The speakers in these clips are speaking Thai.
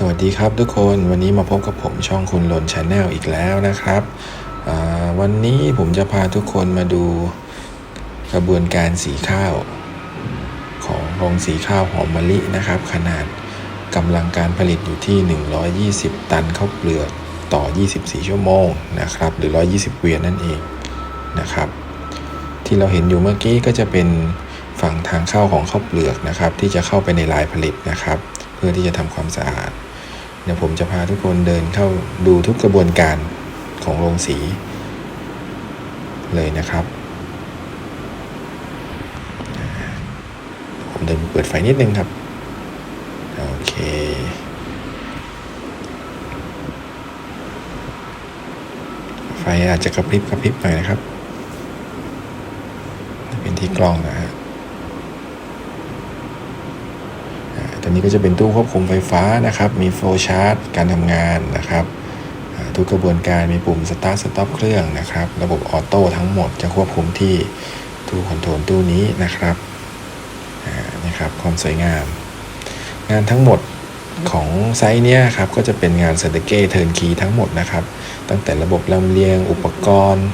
สวัสดีครับทุกคนวันนี้มาพบกับผมช่องคุณหลนชาแนลอีกแล้วนะครับ วันนี้ผมจะพาทุกคนมาดูกระบวนการสีข้าว ของโรงสีข้าวหอมมะลินะครับ ขนาดกำลังการผลิตอยู่ที่ 120 ตันข้าวเปลือกต่อ 24 ชั่วโมงนะครับ หรือ 120เวียนนั่นเองนะครับ ที่เราเห็นอยู่เมื่อกี้ก็จะเป็นฝั่งทางเข้าของข้าวเปลือกนะครับ ที่จะเข้าไปในลายผลิตนะครับ เพื่อที่จะทำความสะอาด เดี๋ยวผมจะพาทุกคนเดินเข้าดูทุกกระบวนการของโรงสีเลยนะครับ ผมเดินเปิดไฟนิดนึงครับ โอเค ไฟอาจจะกระพริบกระพริบหน่อยนะครับ เป็นที่กล้องนะฮะอ่า ตัวนี้ก็จะเป็นตู้ควบคุมไฟฟ้านะครับ มีโฟล์ชาร์จการทำงานนะครับ ทุกกระบวนการมีปุ่ม Start Stop เครื่องนะครับ ระบบออโต้ทั้งหมดจะควบคุมที่ตู้คอนโทรลตู้นี้นะครับนี่ครับความสวยงาม งานทั้งหมดของไซต์เนี้ยครับก็จะเป็นงานเซอร์เกเทิร์นคีทั้งหมดนะครับ ตั้งแต่ระบบลำเลียงอุปกรณ์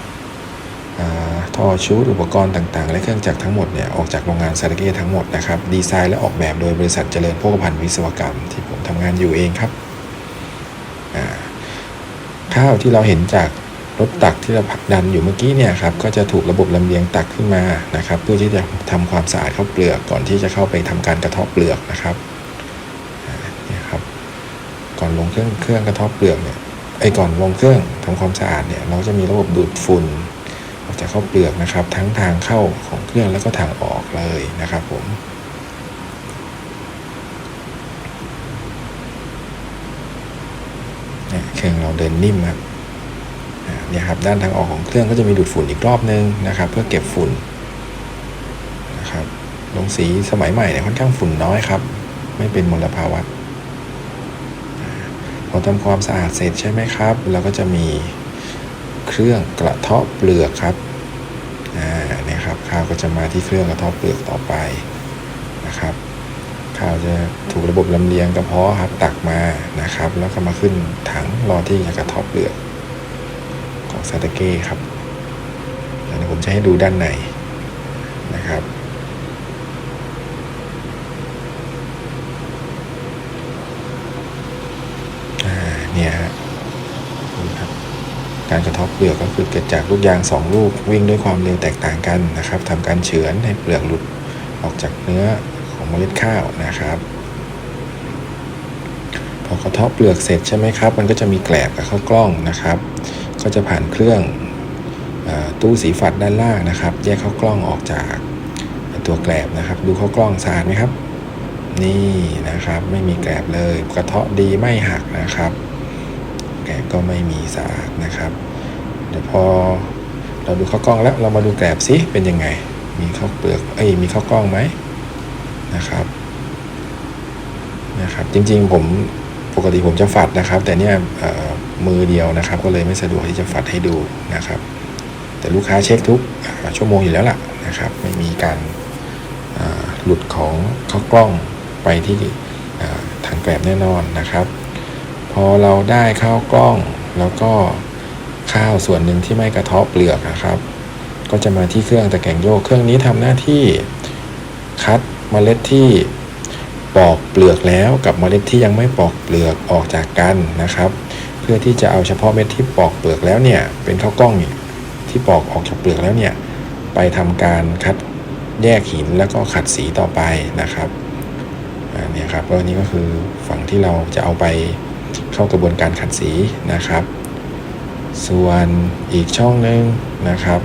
ท่อชูดอุปกรณ์ต่างๆ และเครื่องจักรทั้งหมดเนี่ยออกจากโรงงานซาร์เกทั้งหมดนะครับดีไซน์และออกแบบโดยบริษัทเจริญโภคภัณฑ์วิศวกรรม ที่ผมทำงานอยู่เองครับข้าวที่เราเห็นจากรถตักที่เราผลักดันอยู่เมื่อกี้เนี่ยครับก็จะถูกระบบลำเลียงตักขึ้นมานะครับ เพื่อที่จะทำความสะอาดข้าวเปลือกก่อนที่จะเข้าไปทำการกระเทาะเปลือกนะครับนี่ครับ ก่อนลงเครื่องเครื่องกระเทาะเปลือกเนี่ยไอ้ก่อนลงเครื่องทำความสะอาดเนี่ยเราจะมีระบบดูดฝุ่น จากข้าวเปลือกนะครับ ทั้งทางเข้าของเครื่องแล้วก็ทางออกเลยนะครับผมเครื่องเราเดินนิ่มครับเนี่ยครับด้านทางออกของเครื่องก็จะมีดูดฝุ่นอีกรอบนึงนะครับ เพื่อเก็บฝุ่นนะครับลงสีสมัยใหม่เนี่ยค่อนข้างฝุ่นน้อยครับ ไม่เป็นมลภาวะพอทำความสะอาดเสร็จใช่ไหมครับ เราก็จะมี เครื่องกระเทาะเปลือกครับอ่าเนี่ยครับข้าวก็จะมาที่เครื่องกระเทาะเปลือกต่อไปนะครับข้าวจะถูกระบบลำเลียงกระเพาะครับตักมานะครับ แล้วก็มาขึ้นถังรอที่จะกระเทาะเปลือกของซาตาเก้ครับเดี๋ยวผมจะให้ดูด้านในนะครับ อ่าเนี่ยฮะนี่ครับ การกระทบเปลือกก็คือเกิดจากลูกยางสองลูกวิ่งด้วยความเร็วแตกต่างกันนะครับทำการเฉือนให้เปลือกหลุดออกจากเนื้อของเมล็ดข้าวนะครับ พอกระทบเปลือกเสร็จใช่ไหมครับ มันก็จะมีแกลบกับข้าวกล้องนะครับ ก็จะผ่านเครื่องอตู้สีฝัดด้านล่างนะครับ แยกข้าวกล้องออกจากตัวแกลบนะครับ ดูข้าวกล้องสะอาดไหมครับ นี่นะครับไม่มีแกลบเลย กระเทาะดีไม่หักนะครับ แกลบก็ไม่มีสะอาดนะครับ เดี๋ยวพอเราดูข้าวกล้องแล้วเรามาดูแกลบซิเป็นยังไง มีข้าวเปลือกเอ้ยมีข้าวกล้องไหมนะครับนะครับ จริงๆผมปกติผมจะฝัดนะครับ แต่เนี่ยมือเดียวนะครับ ก็เลยไม่สะดวกที่จะฝัดให้ดูนะครับ แต่ลูกค้าเช็คทุกชั่วโมงอยู่แล้วล่ะนะครับ ไม่มีการหลุดของข้าวกล้องไปที่ทางแกลบแน่นอนนะครับ พอเราได้ข้าวกล้องแล้วก็ข้าวส่วนหนึ่งที่ไม่กระทาะเปลือกนะครับ ก็จะมาที่เครื่องตะแกรงโยก เครื่องนี้ทำหน้าที่คัดเมล็ดที่ปอกเปลือกแล้วกับเมล็ดที่ยังไม่ปอกเปลือกออกจากกันนะครับ เพื่อที่จะเอาเฉพาะเม็ดที่ปอกเปลือกแล้วเนี่ยเป็นข้าวกล้องที่ปอกออกจากเปลือกแล้วเนี่ยไปทำการคัดแยกหินแล้วก็ขัดสีต่อไปนะครับอันนี้ครับก็นี่ก็คือฝั่งที่เราจะเอาไป เข้ากระบวนการขัดสีนะครับ ส่วนอีกช่องหนึ่งนะครับ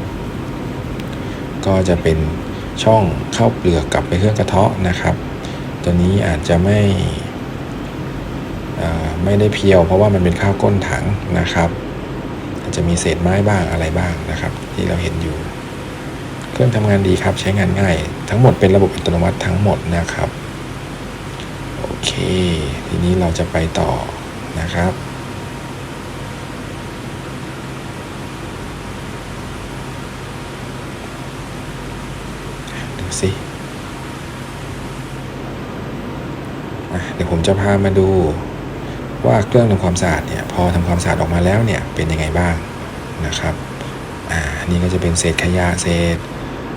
ก็จะเป็นช่องเข้าเปลือกกลับไปเครื่องกระเทาะนะครับ ตัวนี้อาจจะไม่ไม่ได้เพียวเพราะว่ามันเป็นข้าวก้นถังนะครับอาจจะมีเศษไม้บ้างอะไรบ้างนะครับ ที่เราเห็นอยู่ เครื่องทำงานดีครับใช้งานง่าย ทั้งหมดเป็นระบบอัตโนมัติทั้งหมดนะครับ โอเค ทีนี้เราจะไปต่อ นะครับ ดูสิเดี๋ยวผมจะพามาดูว่าเครื่องทำความสะอาดเนี่ยพอทำความสะอาดออกมาแล้วเนี่ยเป็นยังไงบ้างนะครับอ่านี่ก็จะเป็นเศษขยะเศษ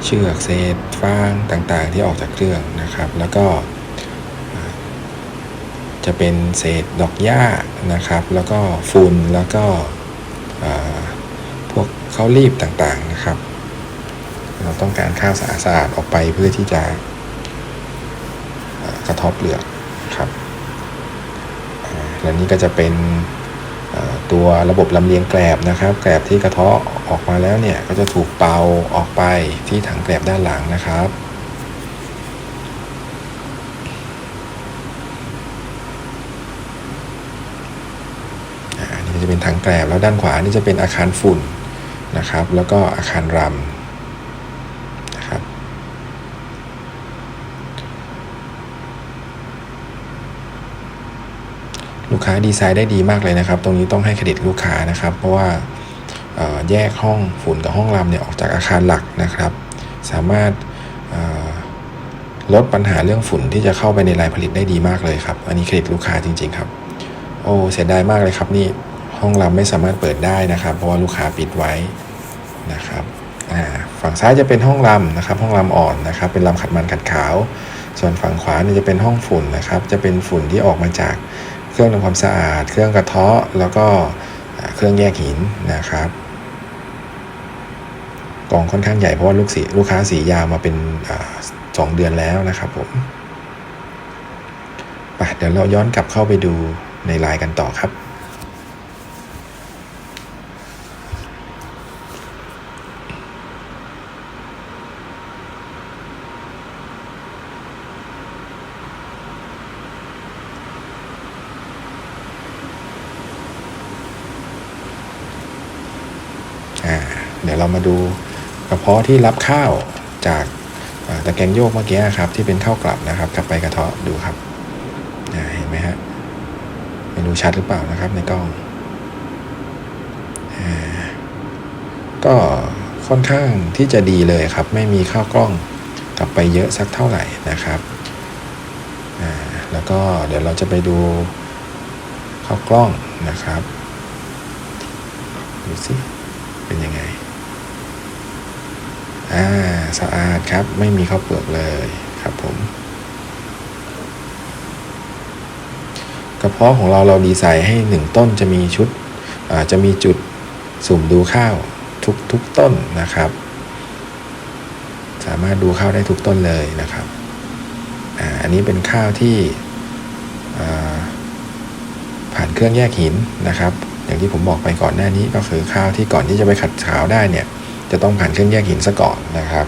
เชือกเศษฟางต่างๆ ที่ออกจากเครื่องนะครับ แล้วก็ จะเป็นเศษดอกหญ้านะครับ แล้วก็ฝุ่นแล้วก็พวกข้าวรีบต่างๆนะครับ เราต้องการข้าวสะอาดๆออกไปเพื่อที่จะกระทบเปลือกครับและนี่ก็จะเป็นตัวระบบลำเลียงแกลบนะครับแกลบที่กระเทาะออกมาแล้วเนี่ยก็จะถูกเป่าออกไปที่ถังแกลบด้านหลังนะครับ อ่าอันนี่ จะเป็นถังแกลบแล้วด้านขวานี่จะเป็นอาคารฝุ่นนะครับ แล้วก็อาคารรำนะครับ ลูกค้าดีไซน์ได้ดีมากเลยนะครับ ตรงนี้ต้องให้เครดิตลูกค้านะครับ เพราะว่าแยกห้องฝุ่นกับห้องรำเนี่ยออกจากอาคารหลักนะครับ สามารถลดปัญหาเรื่องฝุ่นที่จะเข้าไปในลายผลิตได้ดีมากเลยครับ อันนี้เครดิตลูกค้าจริง ๆ ครับ โอ้เสียดายมากเลยครับนี่ ห้องรำไม่สามารถเปิดได้นะครับ เพราะว่าลูกค้าปิดไว้นะครับฝั่งซ้ายจะเป็นห้องรำนะครับ ห้องรำอ่อนนะครับ เป็นรำขัดมันขัดขาว ส่วนฝั่งขวาเนี่ยจะเป็นห้องฝุ่นนะครับ จะเป็นฝุ่นที่ออกมาจากเครื่องทำความสะอาด เครื่องกระเทาะ แล้วก็เครื่องแยกหินนะครับกล่องค่อนข้างใหญ่เพราะว่าลูกสีลูกค้าสียาวมาเป็นสองเดือนแล้วนะครับผมไปเดี๋ยวเราย้อนกลับเข้าไปดูในไลน์กันต่อครับ อ่าเดี๋ยวเรามาดูกระเพาะที่รับข้าวจากตะแกรงโยกเมื่อกี้ครับที่เป็นข้าวกลับนะครับกลับไปกระเทาะดูครับเห็นไหมฮะไม่รู้ชัดหรือเปล่านะครับในกล้องก็ค่อนข้างที่จะดีเลยครับ ไม่มีข้าวกล้องกลับไปเยอะสักเท่าไหร่นะครับแล้วก็เดี๋ยวเราจะไปดูข้าวกล้องนะครับดูสิเป็นยังไง อ่าสะอาดครับ ไม่มีข้าวเปลือกเลยครับผม กระเพาะของเราเราดีไซน์ให้หนึ่งต้นจะมีชุดจะมีจุดสุ่มดูข้าวทุกทุกต้นนะครับ สามารถดูข้าวได้ทุกต้นเลยนะครับอ่าอันนี้เป็นข้าวที่ผ่านเครื่องแยกหินนะครับ อย่างที่ผมบอกไปก่อนหน้านี้ก็คือข้าวที่ก่อนที่จะไปขัดขาวได้เนี่ย จะต้องผ่านเครื่องแยกหินซะก่อนนะครับ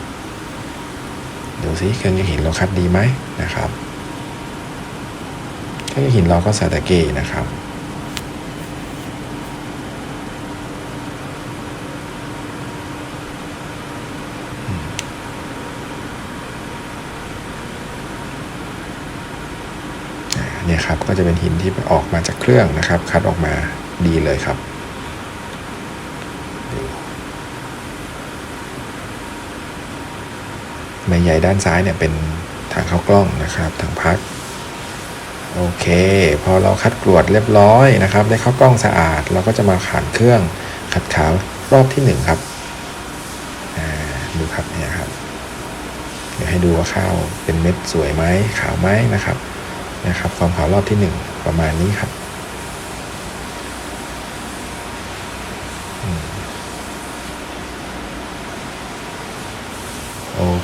ดูซิเครื่องแยกหินเราคัดดีไหมนะครับเครื่องแยกหินเราก็ซาตาเกนะครับเนี่ยครับก็จะเป็นหินที่ออกมาจากเครื่องนะครับ คัดออกมาดีเลยครับดู ใบใหญ่ด้านซ้ายเนี่ยเป็นทางเข้ากล้องนะครับทางพักโอเคพอเราคัดกรวดเรียบร้อยนะครับ ได้เข้ากล้องสะอาด เราก็จะมาขันเครื่องขัดขาวรอบที่หนึ่งครับดูครับเนี่ยครับเดี๋ยวให้ดูว่าข้าวเป็นเม็ดสวยไหมขาวไหมนะครับนะครับ ความขาวรอบที่หนึ่งประมาณนี้ครับอืมโอเค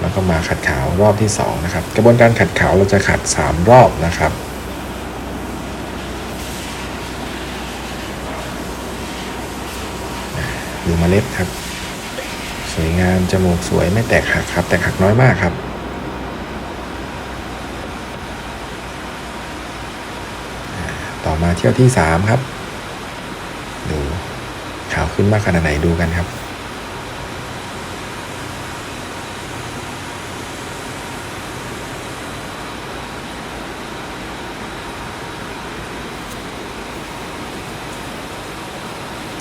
แล้วก็มาขัดขาวรอบที่สองนะครับ กระบวนการขัดขาวเราจะขัดสามรอบนะครับดูเมล็ดครับ สวยงามจมูกสวยไม่แตกหักครับ แตกหักน้อยมากครับต่อมาเที่ยวที่สามครับ ดูขาวขึ้นมากขนาดไหนดูกันครับ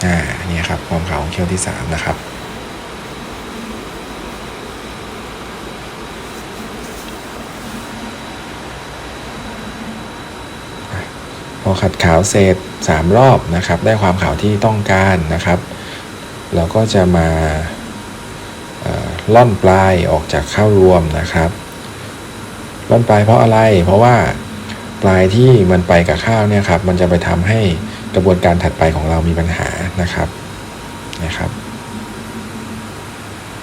อ่าเนี่ย ครับความขาวของเที่ยวที่สามนะครับ พอขัดขาวเสร็จ 3 รอบนะครับ ได้ความขาวที่ต้องการนะครับ เราก็จะมาล่อนปลายออกจากข้าวรวมนะครับ ล่อนปลายเพราะอะไร เพราะว่าปลายที่มันไปกับข้าวเนี่ยครับ มันจะไปทำให้กระบวนการถัดไปของเรามีปัญหานะครับ นะครับ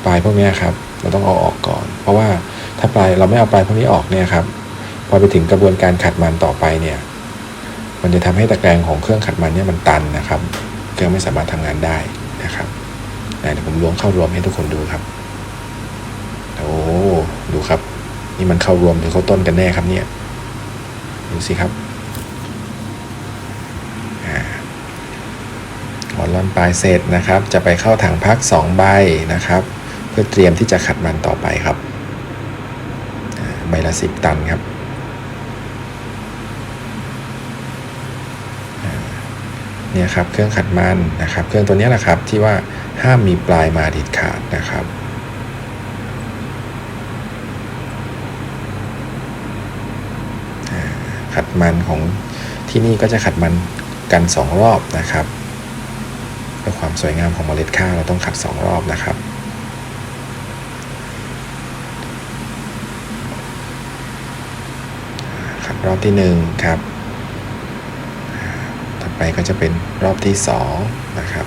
ปลายพวกนี้ครับ เราต้องเอาออกก่อน เพราะว่าถ้าปลายเราไม่เอาปลายพวกนี้ออกเนี่ยครับ พอไปถึงกระบวนการขัดมันต่อไปเนี่ย มันจะทำให้ตะแกรงของเครื่องขัดมันเนี่ยมันตันนะครับเครื่องไม่สามารถทำงานได้นะครับเดี๋ยวผมล้วงเข้ารวมให้ทุกคนดูครับโอ้ดูครับ นี่มันเข้ารวมหรือเข้าต้นกันแน่ครับเนี่ยดูสิครับอ่าหม อนลอนปลายเสร็จนะครับ จะไปเข้าถังพักสองใบนะครับ เพื่อเตรียมที่จะขัดมันต่อไปครับใบละสิบตันครับ เนี่ยครับเครื่องขัดมันนะครับ เครื่องตัวนี้แหละครับที่ว่าห้ามมีปลายมาด็ดขาดนะครับขัดมันของที่นี่ก็จะขัดมันกันสองรอบนะครับ เพื่อความสวยงามของเมล็ดข้าวเราต้องขัดสองรอบนะครับ ขัดรอบที่หนึ่งครับ ต่อไปก็จะเป็นรอบที่สองนะครับ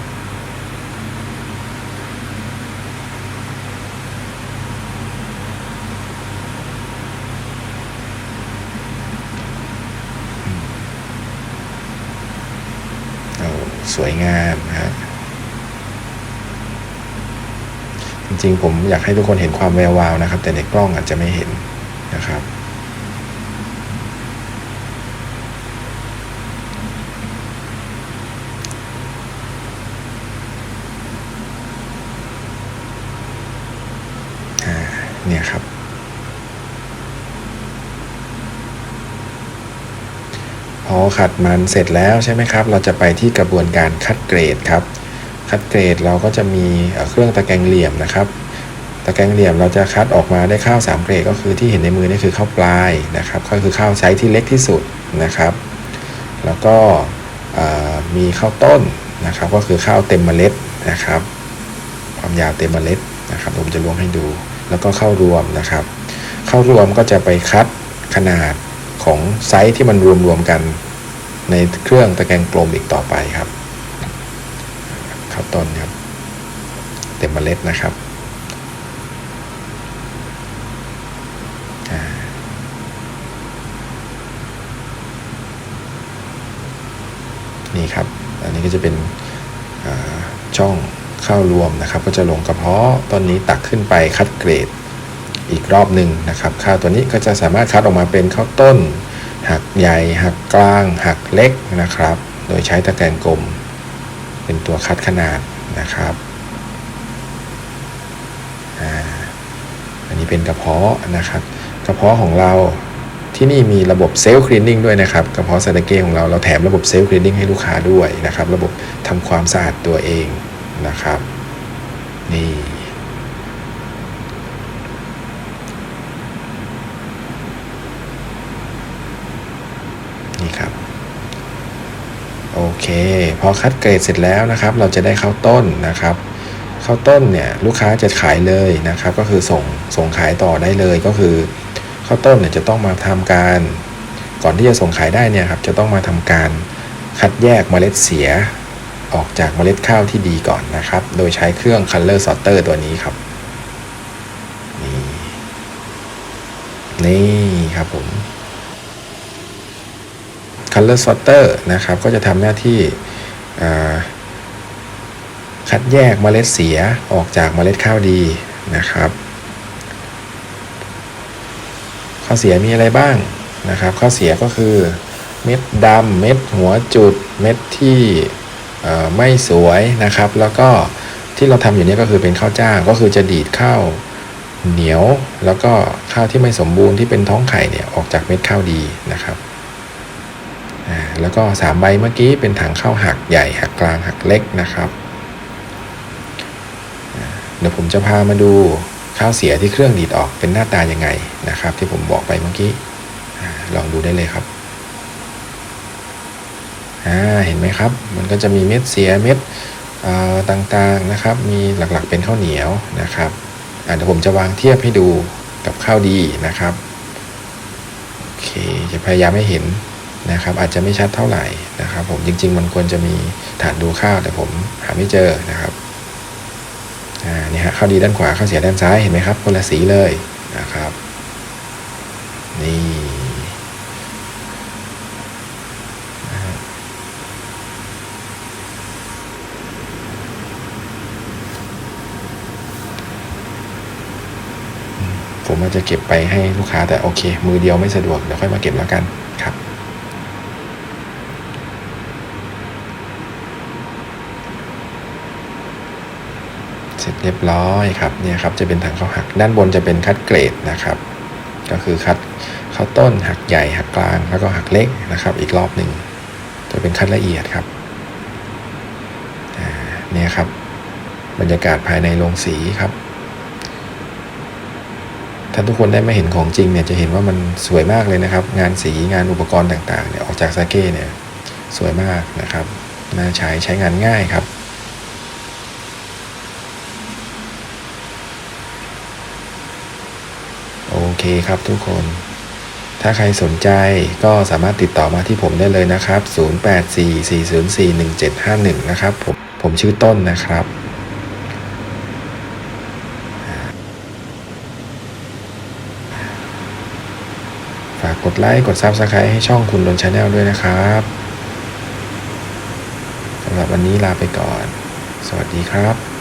สวยงามนะฮะจ ริง ๆ ผมอยากให้ทุกคนเห็นความแวววาวนะครับ แต่ในกล้องอาจจะไม่เห็นนะครับ เนี่ยครับ พอขัดมันเสร็จแล้วใช่ไหมครับ เราจะไปที่กระบวนการคัดเกรดครับ คัดเกรดเราก็จะมีเครื่องตะแกรงเหลี่ยมนะครับ ตะแกรงเหลี่ยมเราจะคัดออกมาได้ข้าว 3 เกรดก็คือที่เห็นในมือนี่คือข้าวปลายนะครับ ก็คือข้าวไซส์ที่เล็กที่สุดนะครับ แล้วก็มีข้าวต้นนะครับ ก็คือข้าวเต็มเมล็ดนะครับ ความยาวเต็มเมล็ดนะครับผมจะรวมให้ดู แล้วก็ข้าวรวมนะครับข้าวรวมก็จะไปคัดขนาดของไซส์ที่มันรวมรวมๆกันในเครื่องตะแกรงกลมอีกต่อไปครับ ข้าวต้นครับ เต็มเมล็ดนะครับนี่ครับ อันนี้ก็จะเป็นช่องเข้ารวมนะครับ ก็จะลงกระเพาะต้นนี้ตักขึ้นไปคัดเกรดอีกรอบหนึ่งนะครับ ข้าวตัวนี้ก็จะสามารถคัดออกมาเป็นข้าวต้น หักใหญ่ หักกลาง หักเล็กนะครับ โดยใช้ตะแกรงกลม เป็นตัวคัดขนาดนะครับอันนี้เป็นกระเพาะนะครับ กระเพาะของเราที่นี่มีระบบเซลล์คลีนนิ่งด้วยนะครับ กระเพาะซาดาเก้ของเราเราแถมระบบเซลล์คลีนนิ่งให้ลูกค้าด้วยนะครับ ระบบทำความสะอาดตัวเองนะครับ นี่นี่ครับ เค พอคัดเกรดเสร็จแล้วนะครับ เราจะได้ข้าวต้นนะครับข้าวต้นเนี่ยลูกค้าจะขายเลยนะครับ ก็คือส่งส่งขายต่อได้เลยก็คือข้าวต้นเนี่ยจะต้องมาทำการ ก่อนที่จะส่งขายได้เนี่ยครับ จะต้องมาทำการคัดแยกเมล็ดเสียออกจากเมล็ดข้าวที่ดีก่อนนะครับ โดยใช้เครื่อง Color Sorter ตัวนี้ครับ นี่ นี่ครับผม Color Sorter นะครับ ก็จะทำหน้าที่คัดแยกเมล็ดเสียออกจากเมล็ดข้าวดีนะครับ ข้อเสียมีอะไรบ้างนะครับ ข้อเสียก็คือเม็ดดำเม็ดหัวจุดเม็ดที่ไม่สวยนะครับ แล้วก็ที่เราทำอยู่นี้ก็คือเป็นข้าวจ้างก็คือจะดีดข้าวเหนียว แล้วก็ข้าวที่ไม่สมบูรณ์ที่เป็นท้องไข่เนี่ยออกจากเม็ดข้าวดีนะครับ แล้วก็สามใบเมื่อกี้เป็นถังข้าวหักใหญ่หักกลางหักเล็กนะครับ เดี๋ยวผมจะพามาดูข้าวเสียที่เครื่องดีดออกเป็นหน้าตายังไงนะครับ ที่ผมบอกไปเมื่อกี้ลองดูได้เลยครับเห็นไหมครับ มันก็จะมีเม็ดเสียเม็ดต่างๆนะครับ มีหลักๆเป็นข้าวเหนียวนะครับเดี๋ยวผมจะวางเทียบให้ดูกับข้าวดีนะครับ โอเค จะพยายามให้เห็น นะครับอาจจะไม่ชัดเท่าไหร่นะครับผมจริง ๆ มันควรจะมีฐานดูข้าวแต่ผมหาไม่เจอนะครับอ่านี่ฮะข้าวดีด้านขวาข้าวเสียด้านซ้ายเห็นไหมครับคนละสีเลยนะครับนี่ผมอาจจะเก็บไปให้ลูกค้าแต่โอเค มือเดียวไม่สะดวกเดี๋ยวค่อยมาเก็บแล้วกันครับ เรียบร้อยครับเนี่ยครับจะเป็นถังข้าวหัก ด้านบนจะเป็นคัดเกรดนะครับ ก็คือคัดข้าวต้นหักใหญ่หักกลาง แล้วก็หักเล็กนะครับ อีกรอบหนึ่งจะเป็นคัดละเอียดครับเนี่ยครับ บรรยากาศภายในโรงสีครับถ้าทุกคนได้มาเห็นของจริงเนี่ยจะเห็นว่ามันสวยมากเลยนะครับ งานสีงานอุปกรณ์ต่างๆเนี่ยออกจากซาเก้เนี่ยสวยมากนะครับน่าใช้ใช้งานง่ายครับ โอเคครับทุกคน ถ้าใครสนใจก็สามารถติดต่อมาที่ผมได้เลยนะครับ 0844041751 นะครับผมผมชื่อต้นนะครับฝากกดไลค์ กด Subscribe ให้ช่องคุณดนชาแนลด้วยนะครับสำหรับวันนี้ลาไปก่อน สวัสดีครับ